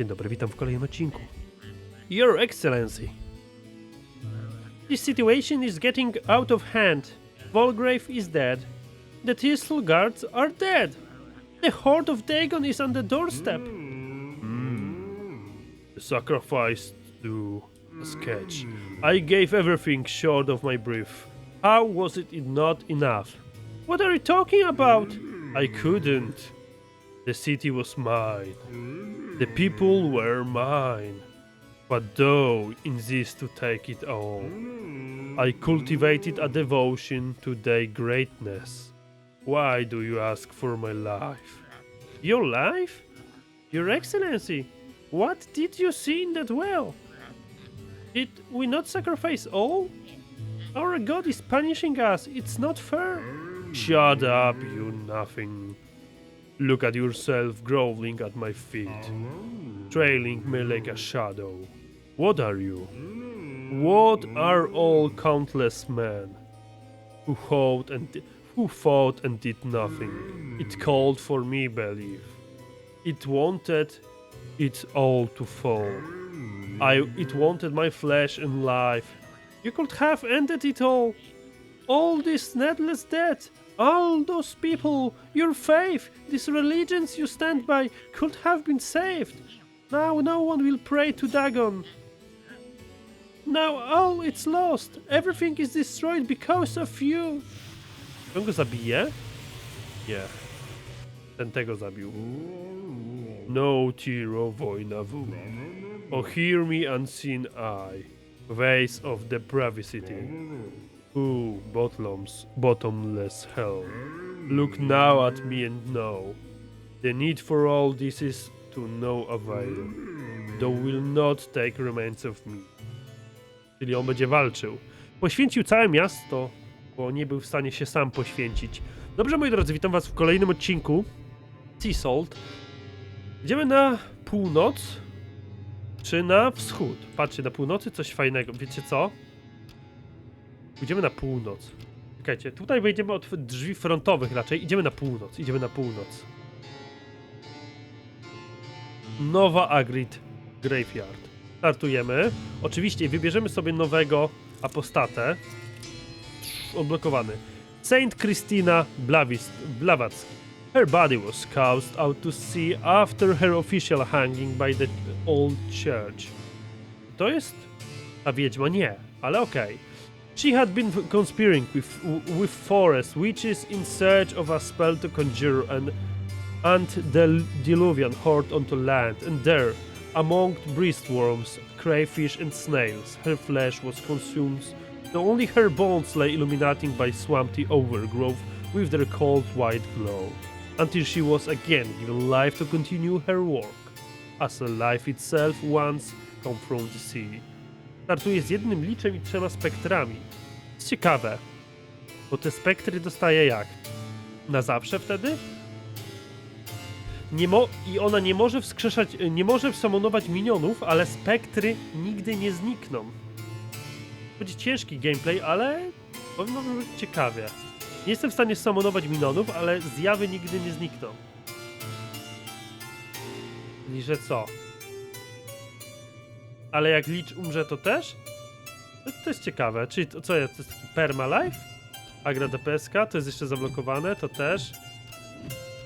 Dzień dobry, witam w kolejnym odcinku. Your Excellency. This situation is getting out of hand. Volgrave is dead. The Thistle Guards are dead. The Horde of Dagon is on the doorstep. Hmm. The sacrifice to a sketch. Hmm. I gave everything short of my brief. How was it not enough? What are you talking about? Hmm. I couldn't. The city was mine. The people were mine. But thou insist to take it all. I cultivated a devotion to thy greatness. Why do you ask for my life? Your life? Your Excellency, what did you see in that well? Did we not sacrifice all? Our God is punishing us. It's not fair. Shut up, you nothing. Look at yourself groveling at my feet, trailing me like a shadow. What are you? What are all countless men who fought and who fought and did nothing? It called for me belief. It wanted it all to fall. I it wanted my flesh and life. You could have ended it all. All this needless death, all those people, your faith, these religions you stand by could have been saved. Now no one will pray to Dagon. Now all it's lost. Everything is destroyed because of you. On go zabije? Nie. Ten tego zabił. No Tiro wojna. Oh hear me unseen eye. Ways of depravity. Ooh, bottoms, bottomless hell. Look now at me and know. The need for all this is to no avail. Thou will not take remains of me. Czyli on będzie walczył. Poświęcił całe miasto, bo nie był w stanie się sam poświęcić. Dobrze, moi drodzy, witam was w kolejnym odcinku Sea Salt. Idziemy na północ, czy na wschód? Patrzcie, na północy coś fajnego. Wiecie co? Idziemy na północ. Czekajcie, tutaj wejdziemy od drzwi frontowych raczej. Idziemy na północ, idziemy na północ. Nowa Agrid Graveyard. Startujemy. Oczywiście wybierzemy sobie nowego apostatę. Odblokowany. Saint Christina Blavis, Blawacki. Her body was cast out to sea after her official hanging by the old church. To jest ta wiedźma? Nie, ale okej. She had been conspiring with, with forest witches in search of a spell to conjure an antediluvian horde onto land, and there, among breastworms, crayfish, and snails, her flesh was consumed, though only her bones lay illuminating by swampy overgrowth with their cold white glow, until she was again given life to continue her work, as life itself once come from the sea. Startuje z jednym liczem i trzema spektrami. Jest ciekawe, bo te spektry dostaje jak? Na zawsze wtedy? Nie mo I ona nie może wskrzeszać, nie może wsamonować minionów, ale spektry nigdy nie znikną. Będzie ciężki gameplay, ale powinno być ciekawie. Nie jestem w stanie samonować minionów, ale zjawy nigdy nie znikną. Czyli że co? Ale jak Licz umrze, to też? To, jest ciekawe. Czyli to, co jest? To jest taki permalife? Agra DPSK, to jest jeszcze zablokowane, to też.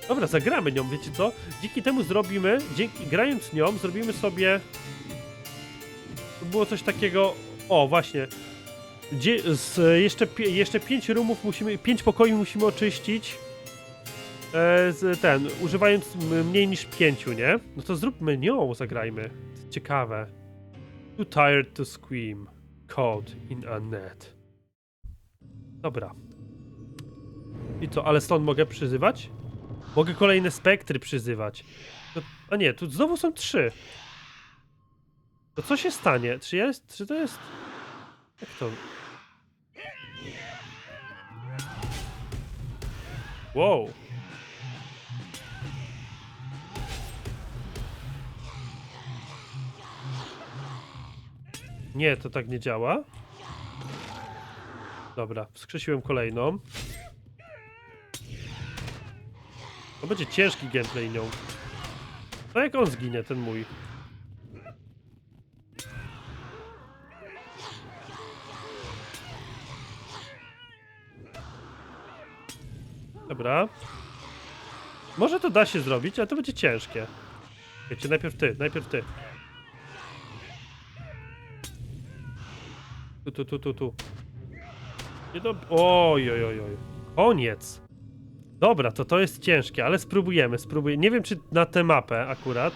Dobra, zagramy nią, wiecie co? Dzięki temu zrobimy, dzięki grając nią, zrobimy sobie. Było coś takiego. O, właśnie. Dzie z, jeszcze, jeszcze pięć roomów musimy, pięć pokoi musimy oczyścić. E, z, ten, używając mniej niż pięciu, nie? No to zróbmy nią, zagrajmy. Ciekawe. Too tired to scream. Caught in a net. Dobra. I co, ale stąd mogę przyzywać? Mogę kolejne spektry przyzywać. To, a nie, tu znowu są trzy. To co się stanie? Czy jest, czy to jest... Jak to... Wow. Nie, to tak nie działa. Dobra, wskrzesiłem kolejną. To będzie ciężki gameplay nią. To jak on zginie, ten mój. Dobra. Może to da się zrobić, ale to będzie ciężkie. Wiecie, najpierw ty, najpierw ty. Tu, tu, tu, tu, tu. Nie do... Oj, oj, oj, oj. Koniec. Dobra, to to jest ciężkie, ale spróbujemy, spróbujemy. Nie wiem, czy na tę mapę akurat.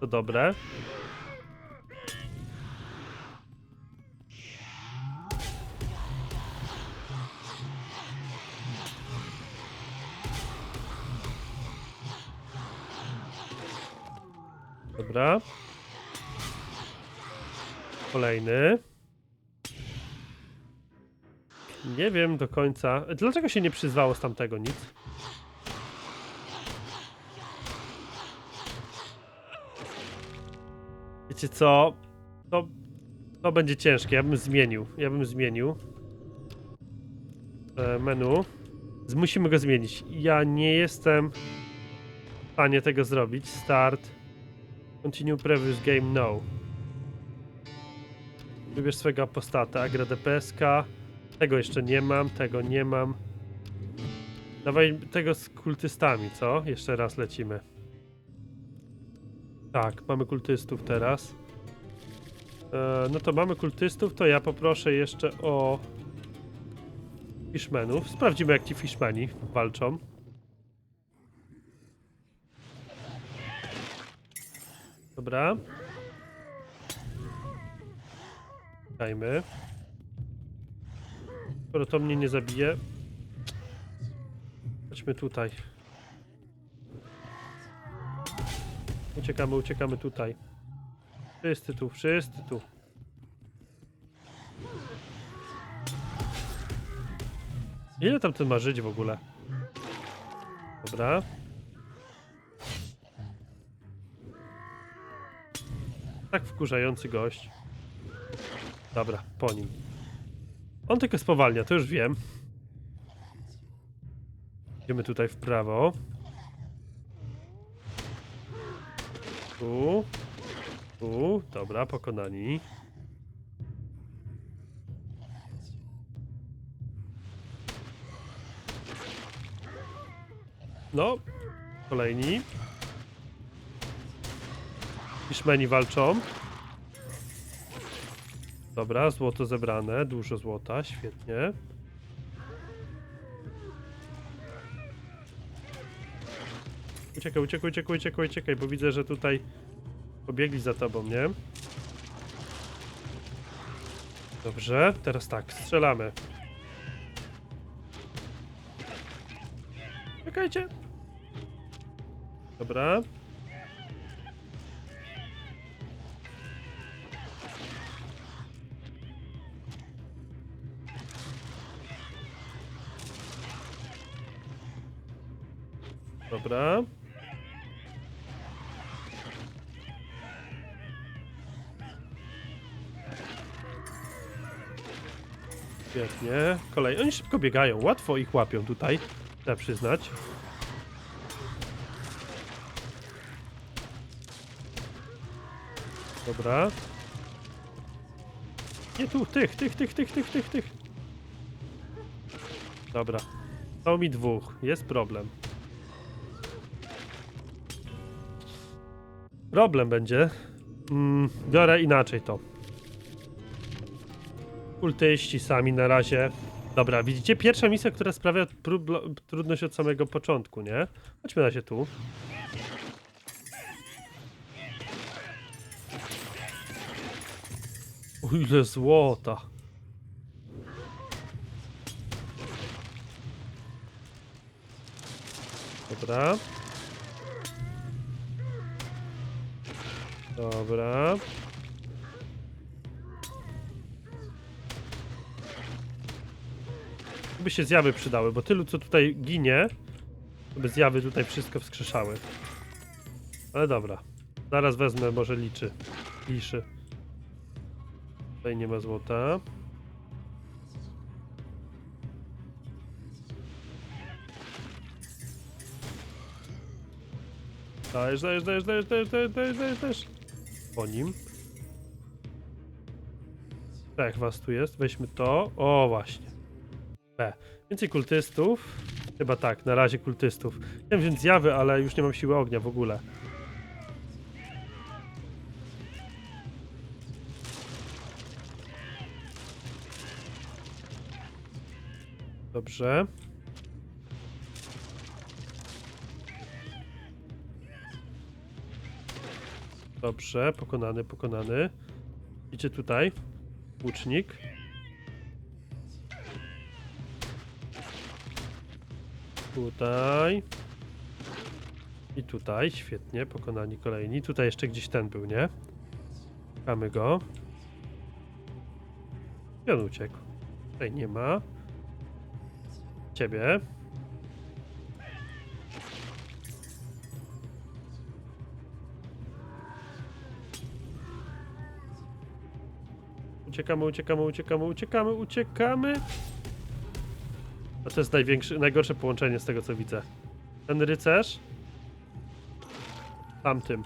To dobre. Dobra. Kolejny. Nie wiem do końca. Dlaczego się nie przyzwało z tamtego nic? Wiecie co? To, to będzie ciężkie. Ja bym zmienił. Ja bym zmienił. E, menu. Musimy go zmienić. Ja nie jestem w stanie tego zrobić. Start. Continue previous game, no. Wybierz swego apostata, Agra DPSK. Tego jeszcze nie mam, tego nie mam. Dawaj tego z kultystami, co? Jeszcze raz lecimy. Tak, mamy kultystów teraz. E, no to mamy kultystów, to ja poproszę jeszcze o fishmenów. Sprawdzimy jak ci fishmeni walczą. Dobra. Dajmy. Skoro to mnie nie zabije. Chodźmy tutaj. Uciekamy, uciekamy tutaj. Wszyscy tu, wszyscy tu. Ile tam ten ma żyć w ogóle? Dobra. Tak wkurzający gość. Dobra, po nim. On tylko spowalnia, to już wiem. Idziemy tutaj w prawo. Tu. Tu. Dobra, pokonani. No. Kolejni. Hiszmeni walczą. Dobra, złoto zebrane, dużo złota, świetnie. Uciekaj, uciekaj, uciekaj, uciekaj, uciekaj, bo widzę, że tutaj pobiegli za tobą, nie? Dobrze, teraz tak, strzelamy. Czekajcie. Dobra. Dobra. Świetnie. Kolej. Oni szybko biegają. Łatwo ich łapią tutaj. Trzeba przyznać. Dobra. Nie tu, tych, tych, tych, tych, tych, tych, tych. Dobra. Są mi dwóch. Jest problem. Problem będzie. Mm, biorę inaczej to. Kultyści sami na razie. Dobra, widzicie? Pierwsza misja, która sprawia trudność od samego początku, nie? Chodźmy na się tu. O ile złota. Dobra. Dobra. By się zjawy przydały, bo tylu co tutaj ginie, by zjawy tutaj wszystko wskrzeszały. Ale dobra. Zaraz wezmę, może liczy. Liszy. Tutaj nie ma złota. Dajesz, dajesz, dajesz, dajesz, dajesz, dajesz, dajesz, dajesz. Po nim. Tak, was tu jest. Weźmy to. O, właśnie. B. Więcej kultystów. Chyba tak, na razie kultystów. Chciałem wziąć zjawy, ale już nie mam siły ognia w ogóle. Dobrze. Dobrze, pokonany, pokonany. Idzie tutaj. Łucznik. Tutaj. I tutaj, świetnie, pokonani kolejni. Tutaj jeszcze gdzieś ten był, nie? Szukamy go. I on uciekł. Tutaj nie ma. Ciebie. Uciekamy, uciekamy, uciekamy, uciekamy, uciekamy. A to jest największe, najgorsze połączenie z tego co widzę. Ten rycerz. Tamtym.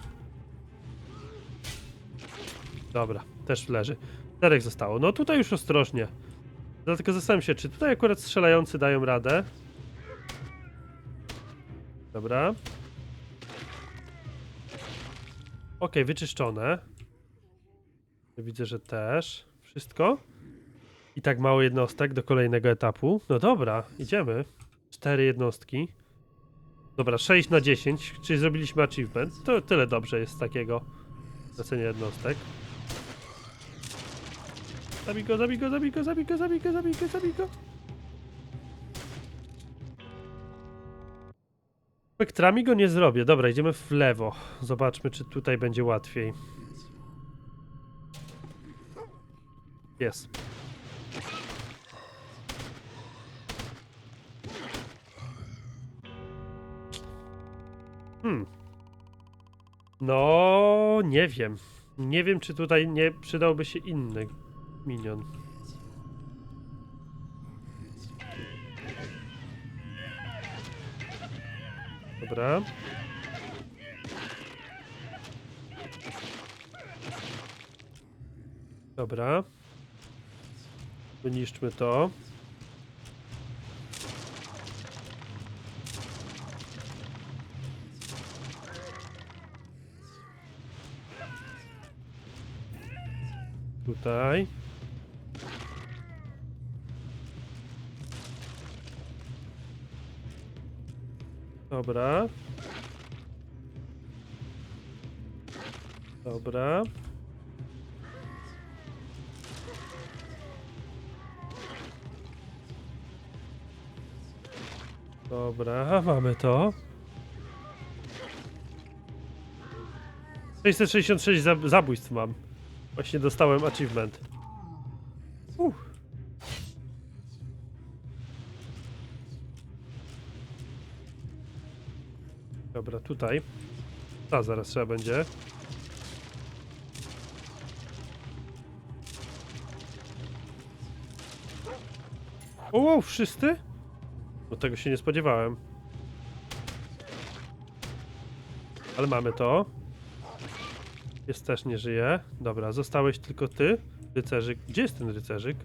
Dobra, też leży. Czterech zostało. No tutaj już ostrożnie. Dlatego zastanawiam się, czy tutaj akurat strzelający dają radę. Dobra. Okej, wyczyszczone. Widzę, że też. Wszystko? I tak mało jednostek do kolejnego etapu. No dobra, idziemy. Cztery jednostki. Dobra, 6 na 10, czyli zrobiliśmy achievement. To tyle dobrze jest takiego na cenie jednostek. Zabij go, zabij go, zabij go, zabij go, zabij go, zabij go, zabij go. Spektrami go nie zrobię. Dobra, idziemy w lewo. Zobaczmy, czy tutaj będzie łatwiej. Jest. Hmm. No, nie wiem. Nie wiem, czy tutaj nie przydałby się inny minion. Dobra. Dobra. Wyniszczmy to. Tutaj. Dobra. Dobra. Dobra, mamy to. 666 zab zabójstw mam. Właśnie dostałem achievement. Uff. Dobra, tutaj. A, zaraz trzeba będzie. O, wow, wszyscy? No tego się nie spodziewałem. Ale mamy to. Jest też nie żyje. Dobra, zostałeś tylko ty, rycerzyk. Gdzie jest ten rycerzyk?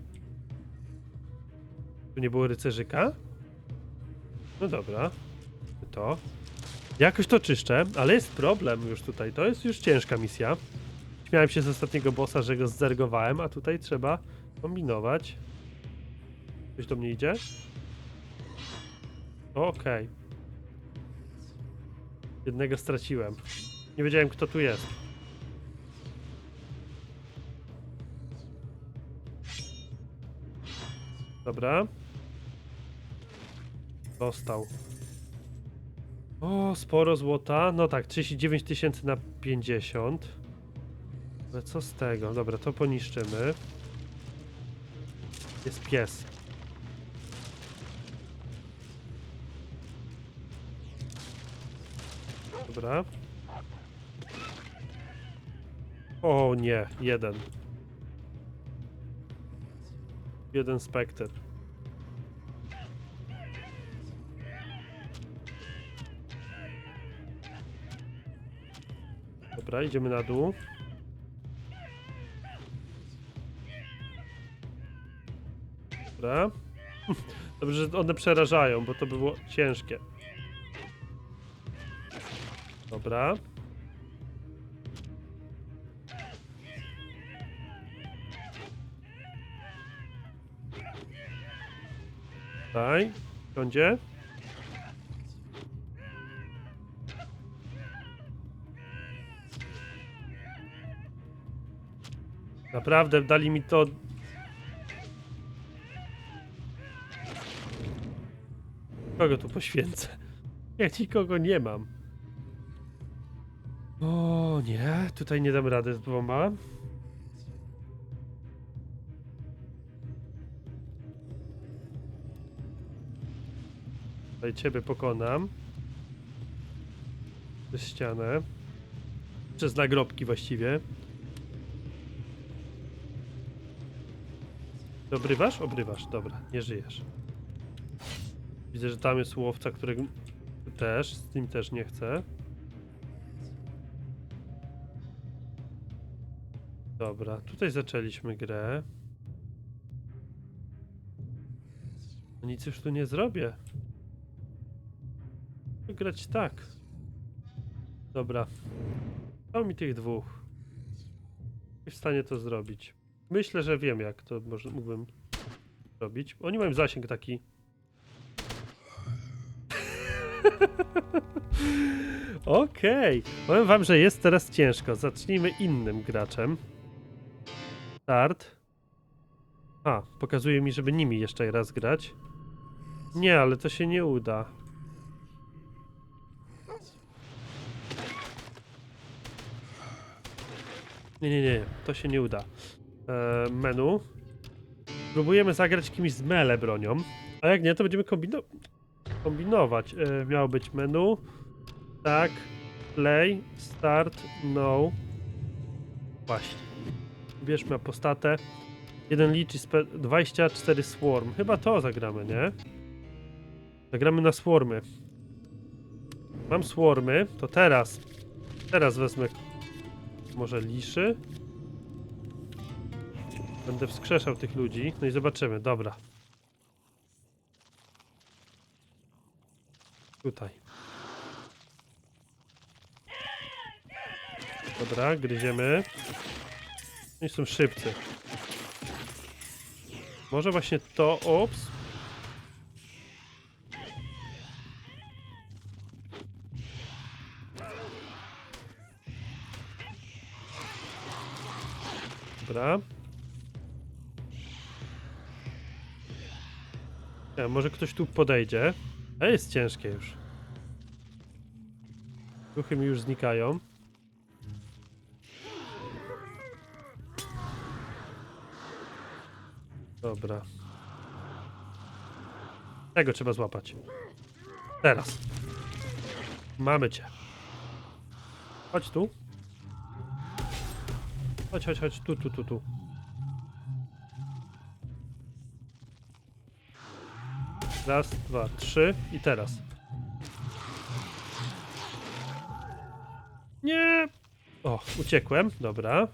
Tu nie było rycerzyka? No dobra. To. Jakoś to czyszczę, ale jest problem już tutaj. To jest już ciężka misja. Śmiałem się z ostatniego bossa, że go zergowałem, a tutaj trzeba kombinować. Ktoś do mnie idzie? Okej. Jednego straciłem. Nie wiedziałem, kto tu jest. Dobra. Dostał. O, sporo złota. No tak, 39 tysięcy na 50. Ale co z tego? Dobra, to poniszczymy. Jest pies. Dobra. O nie, jeden. Jeden spekter. Dobra, idziemy na dół. Dobra. Dobrze, że one przerażają, bo to by było ciężkie. Dobra. Tutaj, siądzie. Naprawdę dali mi to. Kogo tu poświęcę? Ja nikogo nie mam. O nie, tutaj nie dam rady z dwoma. Tutaj ciebie pokonam. Przez ścianę. Przez nagrobki właściwie. Obrywasz? Obrywasz, dobra, nie żyjesz. Widzę, że tam jest łowca, którego też, z nim też nie chcę. Dobra, tutaj zaczęliśmy grę. Nic już tu nie zrobię. Grać tak. Dobra. Dał mi tych dwóch. I w stanie to zrobić. Myślę, że wiem jak to może mógłbym zrobić. Oni mają zasięg taki. Okej. Powiem wam, że jest teraz ciężko. Zacznijmy innym graczem. Start. A, pokazuje mi, żeby nimi jeszcze raz grać. Nie, ale to się nie uda. Nie, nie, nie, to się nie uda. E, menu. Próbujemy zagrać kimś z mele bronią. A jak nie, to będziemy kombino kombinować. E, miało być menu. Tak. Play. Start. No. Właśnie. Bierzmy apostatę. Jeden liczy spe- 24 swarm. Chyba to zagramy, nie? Zagramy na swarmy. Mam swarmy, to teraz. Teraz wezmę może liszy. Będę wskrzeszał tych ludzi. No i zobaczymy. Dobra. Tutaj. Dobra, gryziemy. Oni są szybcy. Może właśnie to... Ops. Dobra. Ja, może ktoś tu podejdzie. A jest ciężkie już. Duchy mi już znikają. Dobra. Tego trzeba złapać. Teraz. Mamy cię. Chodź tu. Chodź, chodź, chodź. Tu, tu, tu, tu. Raz, dwa, trzy i teraz. Nie! O, uciekłem. Dobra.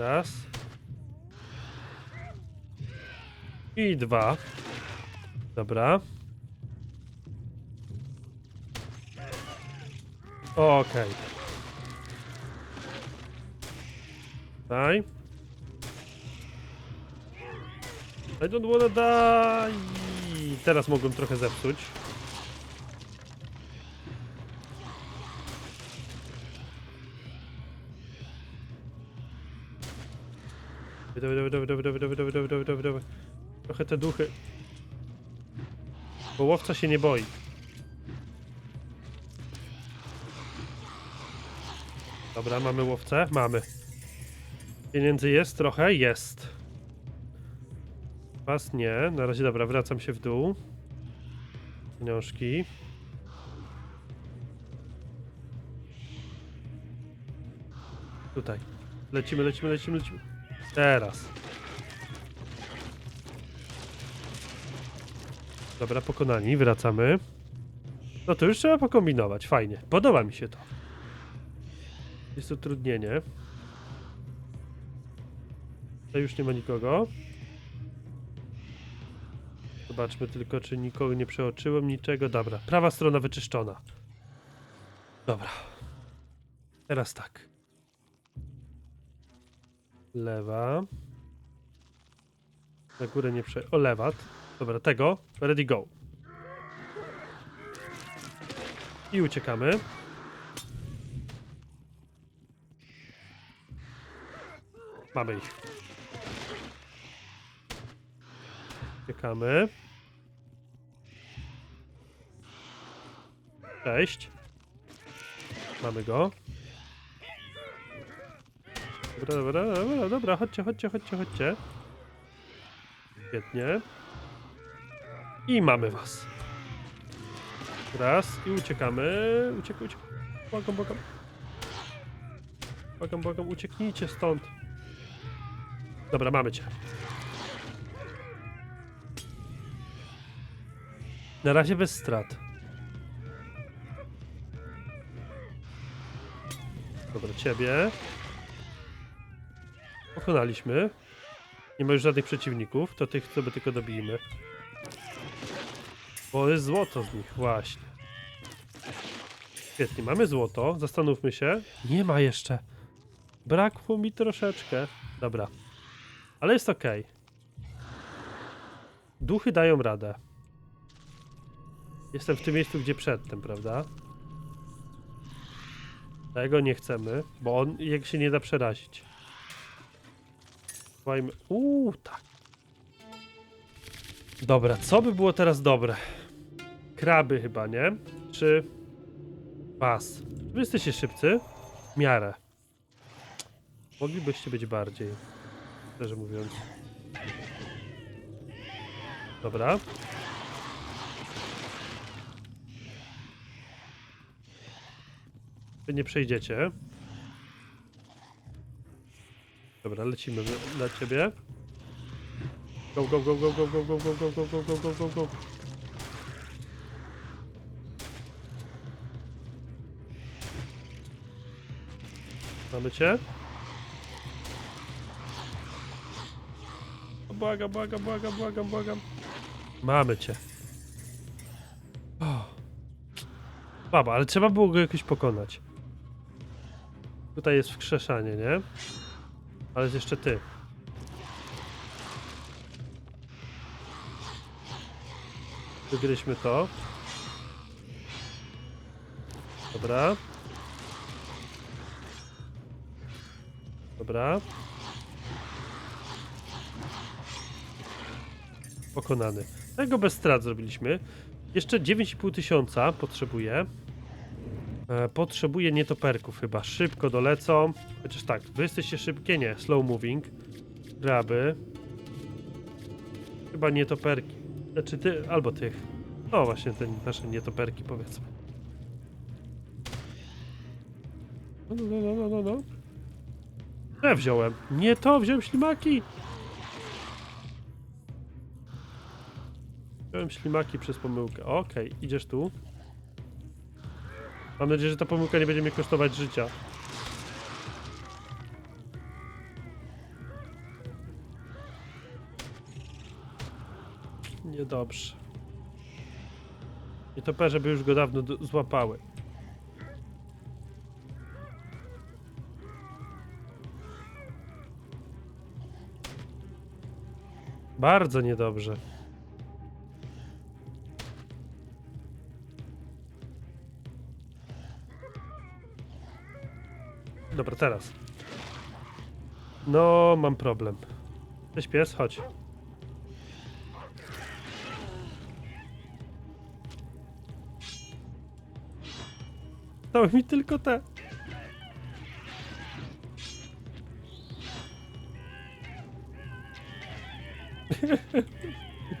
Raz. I dwa. Dobra. Okej. Daj. I don't wanna die. Teraz mogłem trochę zepsuć. Dawaj, dawaj, dawaj, dawaj, dawaj, dawaj, dawaj, dawaj, dawaj, dawaj, dawaj. Trochę te duchy. Bo łowca się nie boi. Dobra, mamy łowcę? Mamy. Pieniędzy jest trochę? Jest. Was nie. Na razie dobra, wracam się w dół. Pieniążki. Tutaj. Lecimy, lecimy, lecimy, lecimy. Teraz. Dobra, pokonani, wracamy. No to już trzeba pokombinować, fajnie. Podoba mi się to. Jest utrudnienie. Tutaj już nie ma nikogo. Zobaczmy tylko, czy nikogo nie przeoczyłem, niczego. Dobra, prawa strona wyczyszczona. Dobra. Teraz tak. Lewa. Na górę nie prze... O, lewa. Dobra, tego. Ready, go. I uciekamy. Mamy ich. Uciekamy. Cześć. Mamy go. Dobra, dobra, dobra, dobra, chodźcie, chodźcie, chodźcie, chodźcie. Świetnie. I mamy was. Raz i uciekamy. Uciekaj, uciekaj. Błagam, błagam. Błagam, błagam, ucieknijcie stąd. Dobra, mamy cię. Na razie bez strat. Dobra, ciebie. Pokonaliśmy. Nie ma już żadnych przeciwników, to tych sobie tylko dobijmy. Bo jest złoto z nich, właśnie. Świetnie, mamy złoto. Zastanówmy się. Nie ma jeszcze. Brakło mi troszeczkę. Dobra. Ale jest ok. Duchy dają radę. Jestem w tym miejscu, gdzie przedtem, prawda? Tego nie chcemy, bo on jak się nie da przerazić. Słuchajmy. Uuu, tak. Dobra, co by było teraz dobre? Kraby chyba, nie? Czy was? Wy jesteście szybcy? W miarę. Moglibyście być bardziej. Szczerze mówiąc. Dobra. Wy nie przejdziecie. Dobra, lecimy na ciebie. Go, go, go, go, go, go, go, go, go, go, go, go, go, go, go. Mamy cię? Błagam, błagam, błagam, błagam, błagam. Mamy cię. Baba, ale trzeba było go jakoś pokonać. Tutaj jest wskrzeszanie, nie? Ale jeszcze ty. Wygryźmy to. Dobra. Dobra. Pokonany. Tego bez strat zrobiliśmy. Jeszcze 9,5 tysiąca potrzebuję. E, potrzebuję nietoperków chyba. Szybko dolecą. Chociaż tak, wy jesteście szybkie, nie. Slow moving. Graby. Chyba nietoperki. Znaczy ty, albo tych. No właśnie, te nasze nietoperki powiedzmy. No, no, no, no, no, no. Ja wziąłem? Nie to, wziąłem ślimaki! Wziąłem ślimaki przez pomyłkę. Okej, idziesz tu. Mam nadzieję, że ta pomyłka nie będzie mnie kosztować życia. Niedobrze. Nietoperze by już go dawno złapały. Bardzo niedobrze. Dobra, teraz. No, mam problem. Cześć pies, chodź. Dały mi tylko te.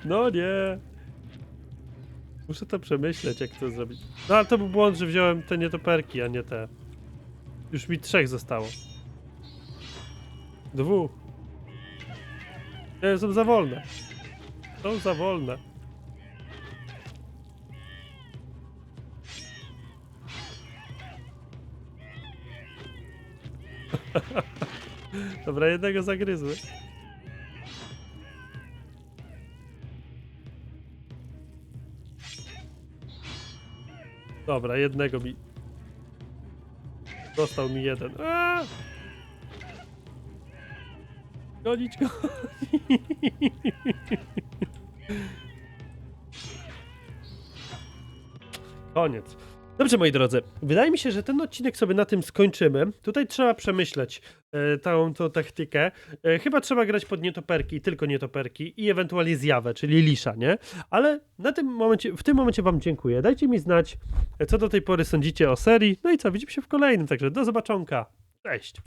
No nie. Muszę to przemyśleć, jak to zrobić. No ale to był błąd, że wziąłem te nietoperki, a nie te. Już mi trzech zostało. Dwóch. Nie, są za wolne. Są za wolne. Dobra, jednego zagryzły. Dobra, jednego mi... Dostał mi jeden. Aaa! Gonić go. Koniec. Dobrze, moi drodzy, wydaje mi się, że ten odcinek sobie na tym skończymy. Tutaj trzeba przemyśleć e, tą, tą taktykę. E, chyba trzeba grać pod nietoperki, tylko nietoperki i ewentualnie zjawę, czyli lisza, nie? Ale na tym momencie, w tym momencie wam dziękuję. Dajcie mi znać, co do tej pory sądzicie o serii. No i co, widzimy się w kolejnym, także do zobaczonka. Cześć!